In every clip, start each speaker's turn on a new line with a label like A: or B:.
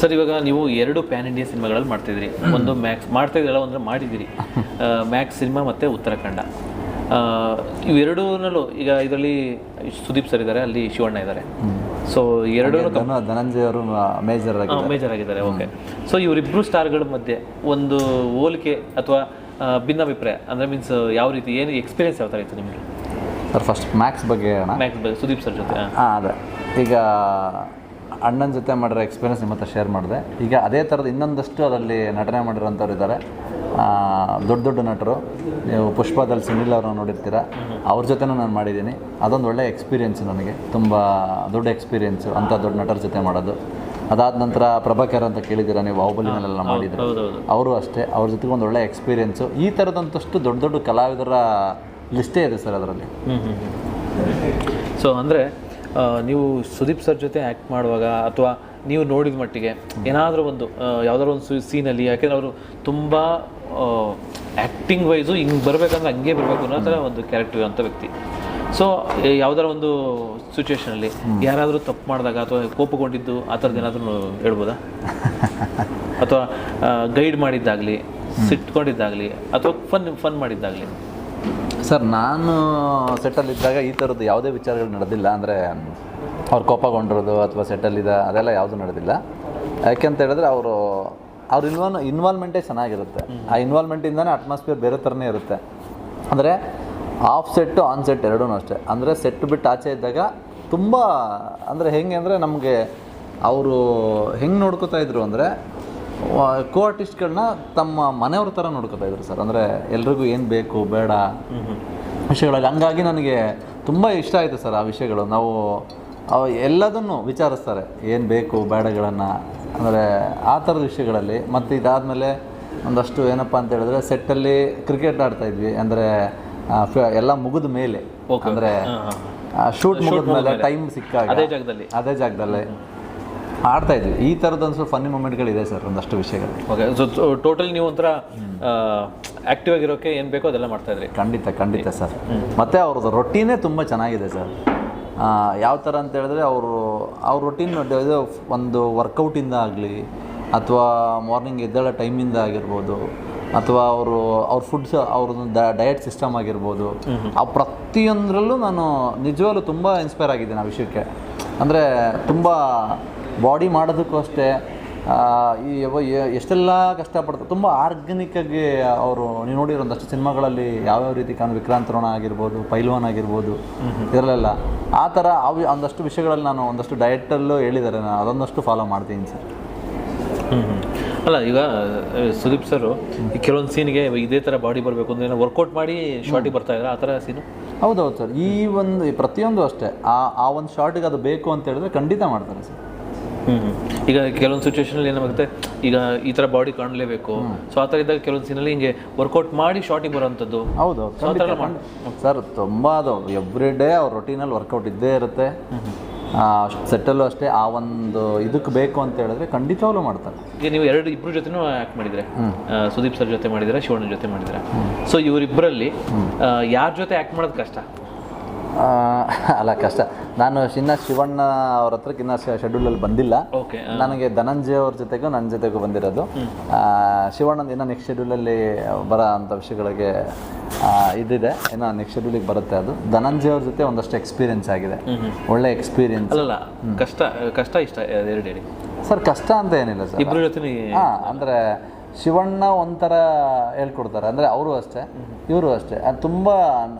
A: Sir ಇವಾಗ ನೀವು ಎರಡು ಪ್ಯಾನ್ ಇಂಡಿಯಾ ಸಿನಿಮಾಗಳಲ್ಲಿ ಮಾಡ್ತಿದ್ದೀರಿ. ಒಂದು ಮ್ಯಾಕ್ಸ್ ಮಾಡ್ತಾ ಇದ್ದೀರಲ್ಲ ಅಂದ್ರೆ ಮಾಡಿದ್ದೀರಿ ಮ್ಯಾಕ್ಸ್ ಸಿನಿಮಾ ಮತ್ತು ಉತ್ತರಾಖಂಡ. ಇವೆರಡೂನಲ್ಲೂ ಈಗ ಇದರಲ್ಲಿ ಸುದೀಪ್ ಸರ್ ಇದ್ದಾರೆ ಅಲ್ಲಿ ಶಿವಣ್ಣ ಇದ್ದಾರೆ. ಸೊ ಎರಡೂ
B: ಧನ- ಧನಂಜಯ ಅವರು ಮೇಜರ್
A: ಮೇಜರ್ ಆಗಿದ್ದಾರೆ. ಓಕೆ ಸೊ ಇವರಿಬ್ಬರು ಸ್ಟಾರ್ಗಳ ಮಧ್ಯೆ ಒಂದು ಹೋಲಿಕೆ ಅಥವಾ ಭಿನ್ನಾಭಿಪ್ರಾಯ ಅಂದರೆ ಮೀನ್ಸ್ ಯಾವ ರೀತಿ ಏನು ಎಕ್ಸ್ಪೀರಿಯನ್ಸ್ ಯಾವ ಥರ ಇತ್ತು ನಿಮಗೆ?
B: ಸರ್ ಫಸ್ಟ್ ಮ್ಯಾಕ್ಸ್ ಬಗ್ಗೆ
A: ಮ್ಯಾಕ್ಸ್ ಬಗ್ಗೆ ಸುದೀಪ್ ಸರ್ ಜೊತೆ ಹಾಂ
B: ಅದೇ. ಈಗ ಅಣ್ಣನ ಜೊತೆ ಮಾಡಿರೋ ಎಕ್ಸ್ಪೀರಿಯನ್ಸ್ ನಿಮ್ಮ ಹತ್ರ ಶೇರ್ ಮಾಡಿದೆ. ಈಗ ಅದೇ ಥರದ ಇನ್ನೊಂದಷ್ಟು ಅದರಲ್ಲಿ ನಟನೆ ಮಾಡಿರೋಂಥವ್ರು ಇದ್ದಾರೆ ದೊಡ್ಡ ದೊಡ್ಡ ನಟರು. ನೀವು ಪುಷ್ಪದಲ್ಲಿ ಸುನಿಲ್ ಅವ್ರನ್ನ ನೋಡಿರ್ತೀರ. ಅವ್ರ ಜೊತೆನೂ ನಾನು ಮಾಡಿದ್ದೀನಿ. ಅದೊಂದು ಒಳ್ಳೆ ಎಕ್ಸ್ಪೀರಿಯೆನ್ಸ್ ನನಗೆ. ತುಂಬ ದೊಡ್ಡ ಎಕ್ಸ್ಪೀರಿಯೆನ್ಸು ಅಂಥ ದೊಡ್ಡ ನಟರ ಜೊತೆ ಮಾಡೋದು. ಅದಾದ ನಂತರ ಪ್ರಭಾಕರ್ ಅಂತ ಕೇಳಿದ್ದೀರಾ ನೀವು? ಬಾಹುಬಲಿನಲ್ಲೆಲ್ಲ ಮಾಡಿದ್ರು. ಅವರು ಅಷ್ಟೇ. ಅವ್ರ ಜೊತೆಗೆ ಒಂದು ಒಳ್ಳೆ ಎಕ್ಸ್ಪೀರಿಯೆನ್ಸು ಈ ಥರದಂತಷ್ಟು ದೊಡ್ಡ ದೊಡ್ಡ ಕಲಾವಿದರ ಲಿಸ್ಟೇ ಇದೆ ಸರ್ ಅದರಲ್ಲಿ.
A: ಸೊ ಅಂದರೆ ನೀವು ಸುದೀಪ್ ಸರ್ ಜೊತೆ ಆ್ಯಕ್ಟ್ ಮಾಡುವಾಗ ಅಥವಾ ನೀವು ನೋಡಿದ ಮಟ್ಟಿಗೆ ಏನಾದರೂ ಒಂದು ಯಾವುದಾದ್ರು ಒಂದು ಸೀನಲ್ಲಿ ಯಾಕೆಂದ್ರೆ ಅವರು ತುಂಬ ಆ್ಯಕ್ಟಿಂಗ್ ವೈಸು ಹಿಂಗೆ ಬರಬೇಕಂದ್ರೆ ಹಂಗೆ ಬರಬೇಕು ಅನ್ನೋ ಥರ ಒಂದು ಕ್ಯಾರೆಕ್ಟರ್ ಅಂತ ವ್ಯಕ್ತಿ. ಸೊ ಯಾವ್ದಾರ ಒಂದು ಸಿಚುವೇಶನಲ್ಲಿ ಯಾರಾದರೂ ತಪ್ಪು ಮಾಡಿದಾಗ ಅಥವಾ ಕೋಪಗೊಂಡಿದ್ದು ಆ ಥರದ್ದು ಏನಾದರೂ ಹೇಳ್ಬೋದಾ? ಅಥವಾ ಗೈಡ್ ಮಾಡಿದ್ದಾಗಲಿ ಸಿಟ್ಕೊಂಡಿದ್ದಾಗಲಿ ಅಥವಾ ಫನ್ ಫನ್ ಮಾಡಿದ್ದಾಗಲಿ?
B: ಸರ್, ನಾನು ಸೆಟ್ಟಲ್ಲಿದ್ದಾಗ ಈ ಥರದ್ದು ಯಾವುದೇ ವಿಚಾರಗಳು ನಡೆದಿಲ್ಲ ಅಂದರೆ ಅವ್ರು ಕೋಪಗೊಂಡಿರೋದು ಅಥವಾ ಸೆಟ್ಟಲ್ಲಿದ್ದ ಅದೆಲ್ಲ ಯಾವುದೂ ನಡೆದಿಲ್ಲ. ಯಾಕೆಂತ ಹೇಳಿದ್ರೆ ಅವರು, ಅವ್ರ ಇನ್ವಾಲ್ ಇನ್ವಾಲ್ವ್ಮೆಂಟೇ ಚೆನ್ನಾಗಿರುತ್ತೆ. ಆ ಇನ್ವಾಲ್ವ್ಮೆಂಟಿಂದನೇ ಅಟ್ಮಾಸ್ಫಿಯರ್ ಬೇರೆ ಥರನೇ ಇರುತ್ತೆ. ಅಂದರೆ ಆಫ್ ಸೆಟ್ಟು ಆನ್ ಸೆಟ್ ಎರಡೂ ಅಷ್ಟೇ. ಅಂದರೆ ಸೆಟ್ ಬಿಟ್ಟು ಆಚೆ ಇದ್ದಾಗ ತುಂಬ, ಅಂದರೆ ಹೆಂಗೆ ಅಂದರೆ ನಮಗೆ ಅವರು ಹೆಂಗೆ ನೋಡ್ಕೋತಾ ಇದ್ರು ಅಂದರೆ ಕೋ ಆರ್ಟಿಸ್ಟ್ಗಳನ್ನ ತಮ್ಮ ಮನೆಯವ್ರ ಥರ ನೋಡ್ಕೋತಾ ಇದ್ರು ಸರ್. ಅಂದರೆ ಎಲ್ರಿಗೂ ಏನು ಬೇಕು ಬೇಡ ವಿಷಯಗಳಲ್ಲಿ. ಹಂಗಾಗಿ ನನಗೆ ತುಂಬ ಇಷ್ಟ ಆಯಿತು ಸರ್ ಆ ವಿಷಯಗಳು. ನಾವು ಅವು ಎಲ್ಲದನ್ನು ವಿಚಾರಿಸ್ತಾರೆ. ಏನು ಬೇಕು ಬೇಡಗಳನ್ನು. ಅಂದರೆ ಆ ಥರದ ವಿಷಯಗಳಲ್ಲಿ. ಮತ್ತು ಇದಾದಮೇಲೆ ಒಂದಷ್ಟು ಏನಪ್ಪ ಅಂತ ಹೇಳಿದ್ರೆ ಸೆಟ್ಟಲ್ಲಿ ಕ್ರಿಕೆಟ್ ಆಡ್ತಾ ಇದ್ವಿ. ಅಂದರೆ ಎಲ್ಲ ಮುಗಿದ ಮೇಲೆ. ಅಂದರೆ ಶೂಟ್ ಮುಗಿದ ಮೇಲೆ ಟೈಮ್ ಸಿಕ್ಕಾಗ
A: ಅದೇ ಜಾಗದಲ್ಲಿ.
B: ಅದೇ ಜಾಗದಲ್ಲೇ. ಆಡ್ತಾ ಇದ್ವಿ. ಈ ಥರದ ಒಂದು ಸ್ವಲ್ಪ ಫನ್ನಿ ಮೂಮೆಂಟ್ಗಳಿದೆ ಸರ್ ಒಂದಷ್ಟು ವಿಷಯಗಳು
A: ಓಕೆ ಸೊ ಟೋಟಲ್ ನೀವು ಒಂಥರ ಆ್ಯಕ್ಟಿವ್ ಆಗಿರೋಕ್ಕೆ ಏನು ಬೇಕೋ ಅದೆಲ್ಲ ಮಾಡ್ತಾ ಇದ್ರಿ.
B: ಖಂಡಿತ ಖಂಡಿತ ಸರ್. ಮತ್ತು ಅವ್ರದ್ದು ರೊಟೀನೇ ತುಂಬ ಚೆನ್ನಾಗಿದೆ ಸರ್. ಯಾವ ಥರ ಅಂತ ಹೇಳಿದ್ರೆ ಅವರು ಅವ್ರ ರೊಟೀನ್ ಇದು ಒಂದು ವರ್ಕೌಟಿಂದ ಆಗಲಿ ಅಥವಾ ಮಾರ್ನಿಂಗ್ ಎದ್ದೇಳೋ ಟೈಮಿಂದ ಆಗಿರ್ಬೋದು ಅಥವಾ ಅವರು ಅವ್ರ ಫುಡ್ಸ್ ಅವ್ರದ್ದು ಡಯಟ್ ಸಿಸ್ಟಮ್ ಆಗಿರ್ಬೋದು ಆ ಪ್ರತಿಯೊಂದರಲ್ಲೂ ನಾನು ನಿಜವಾಗ್ಲೂ ತುಂಬ ಇನ್ಸ್ಪೈರ್ ಆಗಿದ್ದೀನಿ ಆ ವಿಷಯಕ್ಕೆ. ಅಂದರೆ ತುಂಬ ಬಾಡಿ ಮಾಡೋದಕ್ಕೂ ಅಷ್ಟೇ ಈ ಯವ- ಎಷ್ಟೆಲ್ಲ ಕಷ್ಟಪಡ್ತಾರೆ ತುಂಬ ಆರ್ಗ್ಯಾನಿಕ್ಕಾಗಿ ಅವರು ನೀವು ನೋಡಿರೋ ಒಂದಷ್ಟು ಸಿನಿಮಾಗಳಲ್ಲಿ ಯಾವ್ಯಾವ ರೀತಿ ಕಾಣ ವಿಕ್ರಾಂತ್ ರೋಣ ಆಗಿರ್ಬೋದು ಪೈಲ್ವಾನ್ ಆಗಿರ್ಬೋದು ಇದರಲ್ಲೆಲ್ಲ ಆ ಥರ ಅವು ಒಂದಷ್ಟು ವಿಷಯಗಳಲ್ಲಿ ನಾನು ಒಂದಷ್ಟು ಡಯಟಲ್ಲೂ ಹೇಳಿದ್ದಾರೆ ನಾನು ಅದೊಂದಷ್ಟು ಫಾಲೋ ಮಾಡ್ತೀನಿ ಸರ್.
A: ಅಲ್ಲ ಈಗ ಸುದೀಪ್ ಸರ್ ಈ ಕೆಲವೊಂದು ಸೀನ್ಗೆ ಇದೇ ಥರ ಬಾಡಿ ಬರಬೇಕು ಅಂದ್ರೆ ವರ್ಕೌಟ್ ಮಾಡಿ ಶಾರ್ಟಿಗೆ ಬರ್ತಾ ಇದ್ದಾರೆ? ಆ ಥರ ಸೀನು
B: ಹೌದೌದು ಸರ್. ಈ ಒಂದು ಪ್ರತಿಯೊಂದು ಅಷ್ಟೇ ಆ ಆ ಒಂದು ಶಾರ್ಟಿಗೆ ಅದು ಬೇಕು ಅಂತ ಹೇಳಿದ್ರೆ ಖಂಡಿತ ಮಾಡ್ತಾರೆ ಸರ್.
A: ಈಗ ಕೆಲವೊಂದು ಸಿಚುವೇಶನಲ್ಲಿ ಏನಾಗುತ್ತೆ ಈಗ ಈ ಥರ ಬಾಡಿ ಕಾಣಲೇಬೇಕು. ಸೊ ಆ ಥರ ಇದ್ದಾಗ ಕೆಲವೊಂದು ಸೀನಲ್ಲಿ ಹಿಂಗೆ ವರ್ಕೌಟ್ ಮಾಡಿ ಶಾರ್ಟಿಗೆ ಬರೋವಂಥದ್ದು
B: ಹೌದು ಸರ್ ತುಂಬ ಅದು ಎವ್ರಿ ಡೇ ಅವ್ರ ರೊಟೀನಲ್ಲಿ ವರ್ಕೌಟ್ ಇದ್ದೇ ಇರುತ್ತೆ. ಸೆಟ್ಟಲ್ಲೂ ಅಷ್ಟೇ ಆ ಒಂದು ಇದಕ್ಕೆ ಬೇಕು ಅಂತ ಹೇಳಿದ್ರೆ ಖಂಡಿತವಾಗ್ಲೂ ಮಾಡ್ತಾರೆ.
A: ಈಗ ನೀವು ಎರಡು ಇಬ್ಬರ ಜೊತೆನೂ ಆ್ಯಕ್ಟ್ ಮಾಡಿದ್ರೆ ಸುದೀಪ್ ಸರ್ ಜೊತೆ ಮಾಡಿದ್ರೆ ಶಿವಣ್ಣ ಜೊತೆ ಮಾಡಿದ್ರೆ. ಸೊ ಇವರಿಬ್ಬರಲ್ಲಿ ಯಾರ ಜೊತೆ ಆ್ಯಕ್ಟ್ ಮಾಡೋದು ಕಷ್ಟ?
B: ಅಲ್ಲ ಕಷ್ಟ. ನಾನು ಇನ್ನ ಶಿವಣ್ಣ ಅವ್ರ ಹತ್ರಕ್ಕೆ ಇನ್ನ ಶೆಡ್ಯೂಲಲ್ಲಿ ಬಂದಿಲ್ಲ. ನನಗೆ ಧನಂಜಯ ಅವ್ರ ಜೊತೆಗೂ ನನ್ನ ಜೊತೆಗೂ ಬಂದಿರೋದು. ಶಿವಣ್ಣನ ನೆಕ್ಸ್ಟ್ ನೆಕ್ಸ್ಟ್ ಶೆಡ್ಯೂಲಲ್ಲಿ ಬರೋ ಅಂಥ ವಿಷಯಗಳಿಗೆ ಇದಿದೆ. ಇನ್ನ ನೆಕ್ಸ್ಟ್ ಶೆಡ್ಯೂಲಿಗೆ ಬರುತ್ತೆ ಅದು. ಧನಂಜಯ ಅವ್ರ ಜೊತೆ ಒಂದಷ್ಟು ಎಕ್ಸ್ಪೀರಿಯನ್ಸ್ ಆಗಿದೆ. ಒಳ್ಳೆ ಎಕ್ಸ್ಪೀರಿಯನ್ಸ್
A: ಅಲ್ಲಲ್ಲ ಕಷ್ಟ ಕಷ್ಟ ಇಷ್ಟ ಎರಡು ಹೇಳಿ.
B: ಸರ್ ಕಷ್ಟ ಅಂತ ಏನಿಲ್ಲ ಸರ್.
A: ಇಬ್ಬರ ಜೊತೆ
B: ಹಾಂ ಅಂದರೆ ಶಿವಣ್ಣ ಒಂಥರ ಹೇಳ್ಕೊಡ್ತಾರೆ. ಅಂದರೆ ಅವರು ಅಷ್ಟೇ ಇವರು ಅಷ್ಟೇ. ಅದು ತುಂಬ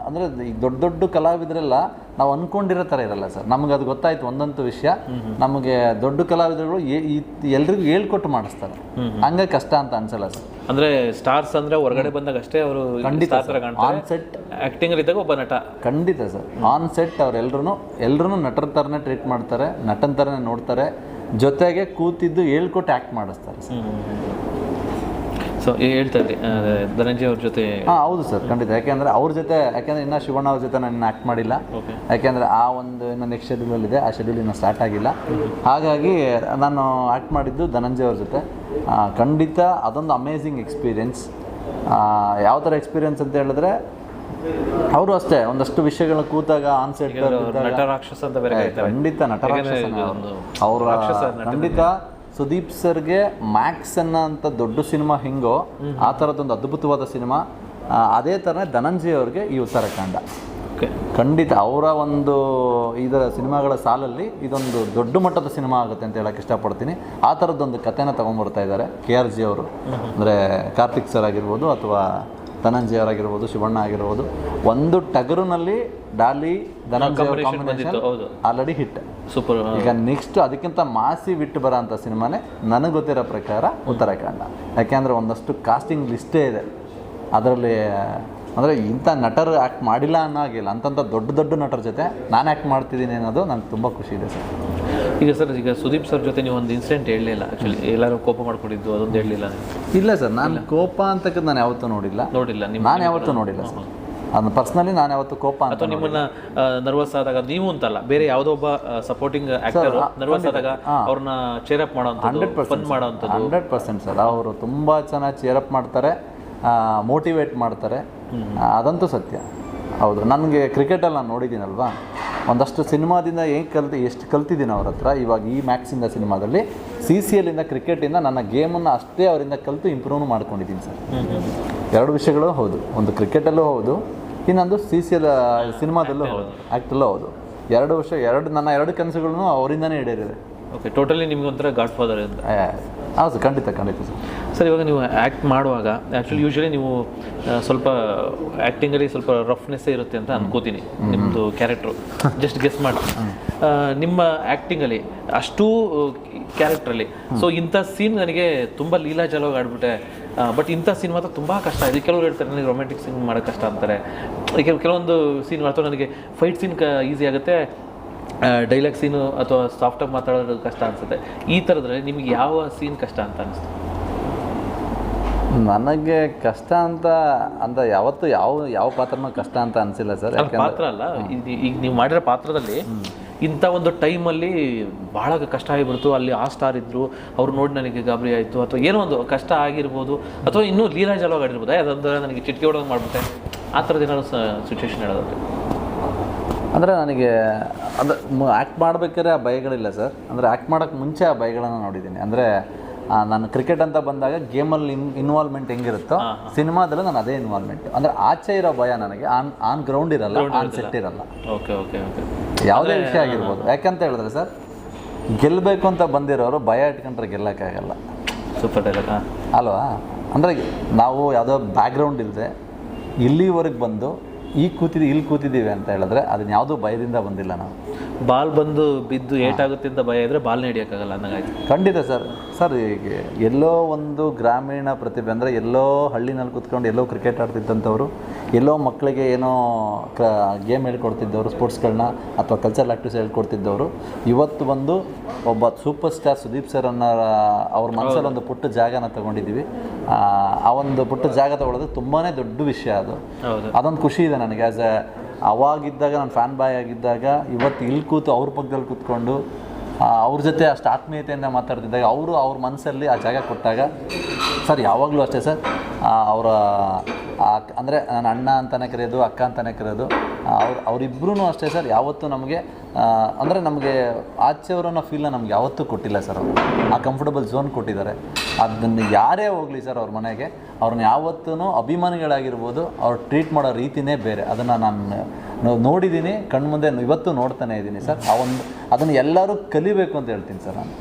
B: ಅಂದರೆ ಈ ದೊಡ್ಡ ದೊಡ್ಡ ಕಲಾವಿದರೆಲ್ಲ ನಾವು ಅಂದ್ಕೊಂಡಿರೋ ಥರ ಇರಲ್ಲ ಸರ್. ನಮಗೆ ಅದು ಗೊತ್ತಾಯ್ತು ಒಂದಂತೂ ವಿಷಯ. ನಮಗೆ ದೊಡ್ಡ ಕಲಾವಿದರುಗಳು ಎಲ್ರಿಗೂ ಹೇಳ್ಕೊಟ್ಟು ಮಾಡಿಸ್ತಾರೆ. ಹಂಗೆ ಕಷ್ಟ ಅಂತ ಅನ್ಸಲ್ಲ ಸರ್.
A: ಅಂದ್ರೆ ಸ್ಟಾರ್ಸ್ ಅಂದ್ರೆ ಹೊರಗಡೆ ಬಂದಾಗ ಅಷ್ಟೇ ಅವರು
B: ಖಂಡಿತ ಆನ್ ಸೆಟ್
A: ಆಕ್ಟಿಂಗ್ ಇದ್ದಾಗ ಒಬ್ಬ ನಟ.
B: ಖಂಡಿತ ಸರ್. ಆನ್ ಸೆಟ್ ಅವರೆಲ್ಲರೂ ಎಲ್ಲರೂ ನಟರ ಥರನೇ ಟ್ರೀಟ್ ಮಾಡ್ತಾರೆ ನಟನ ಥರನೇ ನೋಡ್ತಾರೆ. ಜೊತೆಗೆ ಕೂತಿದ್ದು ಹೇಳ್ಕೊಟ್ಟು ಆ್ಯಕ್ಟ್ ಮಾಡಿಸ್ತಾರೆ ಸರ್.
A: ಸೊ ಹೇಳ್ತಾ ಇದ್ರಿ ಧನಂಜಯ ಅವ್ರ ಜೊತೆ
B: ಹಾಂ ಹೌದು ಸರ್ ಖಂಡಿತ. ಯಾಕೆಂದ್ರೆ ಅವ್ರ ಜೊತೆ ಯಾಕೆಂದ್ರೆ ಇನ್ನೂ ಶಿವಣ್ಣ ಅವ್ರ ಜೊತೆ ನಾನು ಆ್ಯಕ್ಟ್ ಮಾಡಿಲ್ಲ. ಯಾಕೆಂದರೆ ಆ ಒಂದು ಇನ್ನು ನೆಕ್ಸ್ಟ್ ಶೆಡ್ಯೂಲಲ್ಲಿದೆ ಆ ಶೆಡ್ಯೂಲ್ ಇನ್ನೂ ಸ್ಟಾರ್ಟ್ ಆಗಿಲ್ಲ. ಹಾಗಾಗಿ ನಾನು ಆ್ಯಕ್ಟ್ ಮಾಡಿದ್ದು ಧನಂಜಯ ಅವ್ರ ಜೊತೆ. ಖಂಡಿತ ಅದೊಂದು ಅಮೇಝಿಂಗ್ ಎಕ್ಸ್ಪೀರಿಯೆನ್ಸ್ ಯಾವ ಥರ ಎಕ್ಸ್ಪೀರಿಯೆನ್ಸ್ ಅಂತ ಹೇಳಿದ್ರೆ ಅವರು ಅಷ್ಟೇ ಒಂದಷ್ಟು ವಿಷಯಗಳ ಕೂತಾಗ
A: ಆನ್ಸರ್
B: ಖಂಡಿತ
A: ನಟರಾಕ್ಷಸ
B: ಅವ್ರು. ಖಂಡಿತ ಸುದೀಪ್ ಸರ್ಗೆ ಮ್ಯಾಕ್ಸ್ ಅನ್ನೋ ಅಂತ ದೊಡ್ಡ ಸಿನಿಮಾ ಹಿಂಗೋ ಆ ಥರದ್ದೊಂದು ಅದ್ಭುತವಾದ ಸಿನಿಮಾ ಅದೇ ಥರನೇ ಧನಂಜಯ ಅವ್ರಿಗೆ ಈ ಉತ್ತರಾಖಂಡ ಖಂಡಿತ ಅವರ ಒಂದು ಇದರ ಸಿನಿಮಾಗಳ ಸಾಲಲ್ಲಿ ಇದೊಂದು ದೊಡ್ಡ ಮಟ್ಟದ ಸಿನಿಮಾ ಆಗುತ್ತೆ ಅಂತ ಹೇಳಕ್ಕೆ ಇಷ್ಟಪಡ್ತೀನಿ. ಆ ಥರದ್ದೊಂದು ಕಥೆನ ತೊಗೊಂಬರ್ತಾ ಇದ್ದಾರೆ ಕೆ ಆರ್ ಜಿ ಅವರು. ಅಂದರೆ ಕಾರ್ತಿಕ್ ಸರ್ ಆಗಿರ್ಬೋದು ಅಥವಾ ಧನಂಜಯ ಅವರಾಗಿರ್ಬೋದು ಶಿವಣ್ಣ ಆಗಿರ್ಬೋದು ಒಂದು ಟಗರುನಲ್ಲಿ Daali Dhananjaya
A: combination.
B: Already hit
A: super
B: ಈಗ ನೆಕ್ಸ್ಟ್ ಅದಕ್ಕಿಂತ ಮಾಸಿ ಬಿಟ್ಟು ಬರೋ ಅಂಥ ಸಿನಿಮಾನೇ ನನಗೆ ಗೊತ್ತಿರೋ ಪ್ರಕಾರ ಉತ್ತರಾಖಂಡ. ಯಾಕೆಂದರೆ ಒಂದಷ್ಟು ಕಾಸ್ಟಿಂಗ್ ಲಿಸ್ಟೇ ಇದೆ. ಅದರಲ್ಲಿ ಅಂದರೆ ಇಂಥ ನಟರು ಆ್ಯಕ್ಟ್ ಮಾಡಿಲ್ಲ ಅನ್ನೋ ಆಗಿಲ್ಲ ಅಂತಂಥ ದೊಡ್ಡ ದೊಡ್ಡ ನಟರ ಜೊತೆ ನಾನು ಆ್ಯಕ್ಟ್ ಮಾಡ್ತಿದ್ದೀನಿ ಅನ್ನೋದು ನಂಗೆ ತುಂಬ ಖುಷಿ ಇದೆ ಸರ್.
A: ಈಗ ಸರ್ ಈಗ ಸುದೀಪ್ ಸರ್ ಜೊತೆ ನೀವು ಒಂದು ಇನ್ಸಿಡೆಂಟ್ ಹೇಳಲಿಲ್ಲ. ಆ್ಯಕ್ಚುಲಿ ಎಲ್ಲರೂ ಕೋಪ ಮಾಡ್ಕೊಂಡಿದ್ದು ಅದೊಂದು ಹೇಳಲಿಲ್ಲ
B: ಇಲ್ಲ ಸರ್ ನಾನು ಕೋಪ ಅಂತಕ್ಕದ್ದು ನಾನು ಯಾವತ್ತೂ ನೋಡಿಲ್ಲ.
A: ನೋಡಿಲ್ಲ ನಿಮ್ಮ
B: ನಾನು ಯಾವತ್ತೂ ನೋಡಿಲ್ಲ ಸರ್. ಅದನ್ನ ಪರ್ಸ್ನಲಿ ನಾನು ಯಾವತ್ತೂ ಕೋಪ ಅಂತ
A: ಅಥವಾ ನಿಮ್ಮನ್ನ ನರ್ವಸ್ ಆದಾಗ ನೀವು ಅಂತಲ್ಲ ಬೇರೆ ಯಾವುದೋ ಒಬ್ಬ ಸಪೋರ್ಟಿಂಗ್ ಆಕ್ಟರ್ ನರ್ವಸ್ ಆದಾಗ ಅವ್ರನ್ನ ಚೇರ್ ಅಪ್ ಮಾಡೋ ಹಂಡ್ರೆಡ್ ಪರ್ಸೆಂಟ್ ಮಾಡೋ
B: ಹಂಡ್ರೆಡ್ ಪರ್ಸೆಂಟ್ ಸರ್. ಅವರು ತುಂಬ ಚೆನ್ನಾಗಿ ಅಪ್ ಮಾಡ್ತಾರೆ ಮೋಟಿವೇಟ್ ಮಾಡ್ತಾರೆ. ಅದಂತೂ ಸತ್ಯ. ಹೌದು ನನಗೆ ಕ್ರಿಕೆಟಲ್ಲಿ ನಾನು ನೋಡಿದ್ದೀನಲ್ವಾ? ಒಂದಷ್ಟು ಸಿನಿಮಾದಿಂದ ಏನು ಕಲ್ತು ಎಷ್ಟು ಕಲ್ತಿದ್ದೀನಿ ಅವ್ರ ಹತ್ರ ಇವಾಗ ಈ ಮ್ಯಾಕ್ಸಿಂದ ಸಿನಿಮಾದಲ್ಲಿ ಸಿ ಸಿ ಎಲ್ಲಿಂದ ಕ್ರಿಕೆಟಿಂದ ನನ್ನ ಗೇಮನ್ನು ಅಷ್ಟೇ ಅವರಿಂದ ಕಲಿತು ಇಂಪ್ರೂವ್ ಮಾಡ್ಕೊಂಡಿದ್ದೀನಿ ಸರ್. ಎರಡು ವಿಷಯಗಳು ಹೌದು. ಒಂದು ಕ್ರಿಕೆಟಲ್ಲೂ ಹೌದು ಇನ್ನೊಂದು ಸಿ ಸಿ ಎಲ್ ಸಿನಿಮಾದಲ್ಲೂ ಹೌದು. ಆ್ಯಕ್ಟಲ್ಲೂ ಹೌದು. ಎರಡು ವರ್ಷ ಎರಡು ನನ್ನ ಎರಡು ಕನಸುಗಳನ್ನು ಅವರಿಂದನೇ ಈಡೇರಿದೆ.
A: ಓಕೆ ಟೋಟಲಿ ನಿಮ್ಗೆ ಒಂಥರ ಗಾಡ್ ಫಾದರ್ ಅಂತ
B: ಆ, ಹೌದು ಖಂಡಿತ ಖಂಡಿತ ಸರ್.
A: ಸರ್ ಇವಾಗ ನೀವು ಆ್ಯಕ್ಟ್ ಮಾಡುವಾಗ ಆ್ಯಕ್ಚುಲಿ ಯೂಶ್ವಲಿ ನೀವು ಸ್ವಲ್ಪ ಆ್ಯಕ್ಟಿಂಗಲ್ಲಿ ಸ್ವಲ್ಪ ರಫ್ನೆಸ್ಸೇ ಇರುತ್ತೆ ಅಂತ ಅನ್ಕೋತೀನಿ ನಿಮ್ಮದು ಕ್ಯಾರೆಕ್ಟ್ರು ಜಸ್ಟ್ ಗೆಸ್ ಮಾಡಿ. ನಿಮ್ಮ ಆ್ಯಕ್ಟಿಂಗಲ್ಲಿ ಅಷ್ಟೂ ಕ್ಯಾರೆಕ್ಟ್ರಲ್ಲಿ ಸೊ ಇಂಥ ಸೀನ್ ನನಗೆ ತುಂಬ ಲೀಲಾಜಲವಾಗಿ ಆಡ್ಬಿಟ್ಟೆ. ಬಟ್ ಇಂಥ ಸೀನ್ ಮಾತ್ರ ತುಂಬ ಕಷ್ಟ. ಇದೆ ಕೆಲವರು ಹೇಳ್ತಾರೆ ನನಗೆ ರೊಮ್ಯಾಂಟಿಕ್ ಸೀನ್ ಮಾಡೋಕ್ಕೆ ಕಷ್ಟ ಅಂತಾರೆ. ಕೆಲ ಕೆಲವೊಂದು ಸೀನ್ ಮಾಡ್ತಾರೆ ನನಗೆ ಫೈಟ್ ಸೀನ್ ಕ ಈಸಿ ಆಗುತ್ತೆ. ಡೈಲಾಗ್ ಸೀನು ಅಥವಾ ಸಾಫ್ಟಾಗಿ ಮಾತಾಡೋದು ಕಷ್ಟ ಅನ್ಸುತ್ತೆ. ಈ ಥರದ್ರಲ್ಲಿ ನಿಮಗೆ ಯಾವ ಸೀನ್ ಕಷ್ಟ ಅಂತ ಅನಿಸ್ತು
B: ನನಗೆ ಕಷ್ಟ ಅಂತ ಅಂತ ಯಾವತ್ತು ಯಾವ ಯಾವ ಪಾತ್ರನೂ ಕಷ್ಟ ಅಂತ ಅನಿಸಿಲ್ಲ ಸರ್.
A: ಪಾತ್ರ ಅಲ್ಲ. ಈಗ ನೀವು ಮಾಡಿರೋ ಪಾತ್ರದಲ್ಲಿ ಇಂಥ ಒಂದು ಟೈಮಲ್ಲಿ ಭಾಳ ಕಷ್ಟ ಆಗಿಬಿಡ್ತು. ಅಲ್ಲಿ ಆ ಸ್ಟಾರ್ ಇದ್ದರು ಅವ್ರು ನೋಡಿ ನನಗೆ ಗಾಬರಿ ಆಯಿತು ಅಥವಾ ಏನೋ ಒಂದು ಕಷ್ಟ ಆಗಿರ್ಬೋದು ಅಥವಾ ಇನ್ನೂ ಲೀಲಾಜಲವಾಗಿ ಆಡಿರ್ಬೋದು ಅದಂದ್ರೆ ನನಗೆ ಚಿಟಿಕೆ ಹೊಡೋದು ಮಾಡಿಬಿಟ್ಟೆ ಆ ಥರದ್ದು ಏನಾದ್ರು ಸಿಚುವೇಶನ್ ಹೇಳೋದಾದ್ರೆ
B: ಅಂದರೆ ನನಗೆ ಅದು ಆ್ಯಕ್ಟ್ ಮಾಡಬೇಕಾದ್ರೆ ಆ ಭಯಗಳಿಲ್ಲ ಸರ್. ಅಂದರೆ ಆ್ಯಕ್ಟ್ ಮಾಡೋಕ್ಕೆ ಮುಂಚೆ ಆ ಭಯಗಳನ್ನು ನೋಡಿದ್ದೀನಿ. ಅಂದರೆ ನಾನು ಕ್ರಿಕೆಟ್ ಅಂತ ಬಂದಾಗ ಗೇಮಲ್ಲಿ ಇನ್ ಇನ್ವಾಲ್ವ್ಮೆಂಟ್ ಹೆಂಗಿರುತ್ತೋ ಸಿನಿಮಾದಲ್ಲೂ ನಾನು ಅದೇ ಇನ್ವಾಲ್ವ್ಮೆಂಟ್ ಅಂದರೆ ಆಚೆ ಇರೋ ಭಯ ನನಗೆ. ಆನ್ ಆನ್ ಗ್ರೌಂಡ್ ಇರಲ್ಲ ಆನ್ ಸೆಟ್ ಇರಲ್ಲ.
A: ಓಕೆ ಓಕೆ ಓಕೆ
B: ಯಾವುದೇ ವಿಷಯ ಆಗಿರ್ಬೋದು. ಯಾಕಂತ ಹೇಳಿದ್ರೆ ಸರ್ ಗೆಲ್ಲಬೇಕು ಅಂತ ಬಂದಿರೋರು ಭಯ ಇಟ್ಕೊಂಡ್ರೆ ಗೆಲ್ಲಕ್ಕಾಗಲ್ಲ.
A: ಸೂಪರ್ ಡೈಲಾಗ್
B: ಅಲ್ವಾ? ಅಂದರೆ ನಾವು ಯಾವುದೋ ಬ್ಯಾಕ್ಗ್ರೌಂಡ್ ಇಲ್ಲದೆ ಇಲ್ಲಿವರೆಗೆ ಬಂದು ಈಗ ಕೂತಿದ್ದು ಇಲ್ಲಿ ಕೂತಿದ್ದೀವಿ ಅಂತ ಹೇಳಿದ್ರೆ ಅದನ್ನ ಯಾವುದೂ ಭಯದಿಂದ ಬಂದಿಲ್ಲ ನಾವು.
A: ಬಾಲ್ ಬಂದು ಬಿದ್ದು ಏಟಾಗುತ್ತೆ ಅಂತ ಭಯ ಇದ್ರೆ ಬಾಲ್ನ ಹಿಡಿಯೋಕ್ಕಾಗಲ್ಲ ಅನ್ನಂಗಾಯ್ತು
B: ಖಂಡಿತ ಸರ್. ಸರ್ ಈಗ ಎಲ್ಲೋ ಒಂದು ಗ್ರಾಮೀಣ ಪ್ರತಿಭೆ ಅಂದರೆ ಎಲ್ಲೋ ಹಳ್ಳಿನಲ್ಲಿ ಕೂತ್ಕೊಂಡು ಎಲ್ಲೋ ಕ್ರಿಕೆಟ್ ಆಡ್ತಿದ್ದಂಥವ್ರು ಎಲ್ಲೋ ಮಕ್ಕಳಿಗೆ ಏನೋ ಕ ಗೇಮ್ ಹೇಳ್ಕೊಡ್ತಿದ್ದವರು ಸ್ಪೋರ್ಟ್ಸ್ಗಳನ್ನ ಅಥವಾ ಕಲ್ಚರಲ್ ಆ್ಯಕ್ಟಿವ್ಸ್ ಹೇಳ್ಕೊಡ್ತಿದ್ದವರು ಇವತ್ತು ಬಂದು ಒಬ್ಬ ಸೂಪರ್ ಸ್ಟಾರ್ ಸುದೀಪ್ ಸರ್ ಅನ್ನೋ ಅವ್ರ ಮನಸ್ಸಲ್ಲಿ ಒಂದು ಪುಟ್ಟ ಜಾಗನ ತಗೊಂಡಿದ್ದೀವಿ. ಆ, ಒಂದು ಪುಟ್ಟ ಜಾಗ ತಗೊಳ್ಳೋದು ತುಂಬಾ ದೊಡ್ಡ ವಿಷಯ ಅದು. ಅದೊಂದು ಖುಷಿ ಇದೆ ನನಗೆ. ಆ್ಯಸ್ ಎ ಅವಾಗಿದ್ದಾಗ, ನಾನು ಫ್ಯಾನ್ ಬಾಯ್ ಆಗಿದ್ದಾಗ, ಇವತ್ತು ಇಲ್ಲಿ ಕೂತು ಅವ್ರ ಪಕ್ಕದಲ್ಲಿ ಕೂತ್ಕೊಂಡು ಅವ್ರ ಜೊತೆ ಅಷ್ಟು ಆತ್ಮೀಯತೆಯಿಂದ ಮಾತಾಡ್ತಿದ್ದಾಗ, ಅವರು ಅವ್ರ ಮನಸ್ಸಲ್ಲಿ ಆ ಜಾಗ ಕೊಟ್ಟಾಗ, ಸರ್ ಯಾವಾಗಲೂ ಅಷ್ಟೇ ಸರ್ ಅವರ ಅಂದರೆ ನನ್ನ ಅಣ್ಣ ಅಂತಲೇ ಕರೆಯೋದು, ಅಕ್ಕ ಅಂತಲೇ ಕರೆಯೋದು ಅವ್ರು ಅವರಿಬ್ಬರೂ ಅಷ್ಟೇ ಸರ್. ಯಾವತ್ತೂ ನಮಗೆ ಅಂದರೆ ನಮಗೆ ಆಚೆಯವರನ್ನ ಫೀಲ್ನ ನಮ್ಗೆ ಯಾವತ್ತೂ ಕೊಟ್ಟಿಲ್ಲ ಸರ್ ಅವರು. ಆ ಕಂಫರ್ಟಬಲ್ ಝೋನ್ ಕೊಟ್ಟಿದ್ದಾರೆ. ಅದನ್ನು ಯಾರೇ ಹೋಗಲಿ ಸರ್ ಅವ್ರ ಮನೆಗೆ, ಅವ್ರನ್ನ ಯಾವತ್ತೂ ಅಭಿಮಾನಿಗಳಾಗಿರ್ಬೋದು, ಅವ್ರು ಟ್ರೀಟ್ ಮಾಡೋ ರೀತಿನೇ ಬೇರೆ. ಅದನ್ನು ನಾನು ನೋಡಿದ್ದೀನಿ ಕಣ್ಮುಂದೆ ಇವತ್ತು ನೋಡ್ತಾನೆ ಇದ್ದೀನಿ ಸರ್. ಆ ಒಂದು, ಅದನ್ನು ಎಲ್ಲರೂ ಕಲಿಬೇಕು ಅಂತ ಹೇಳ್ತೀನಿ ಸರ್ ನಾನು.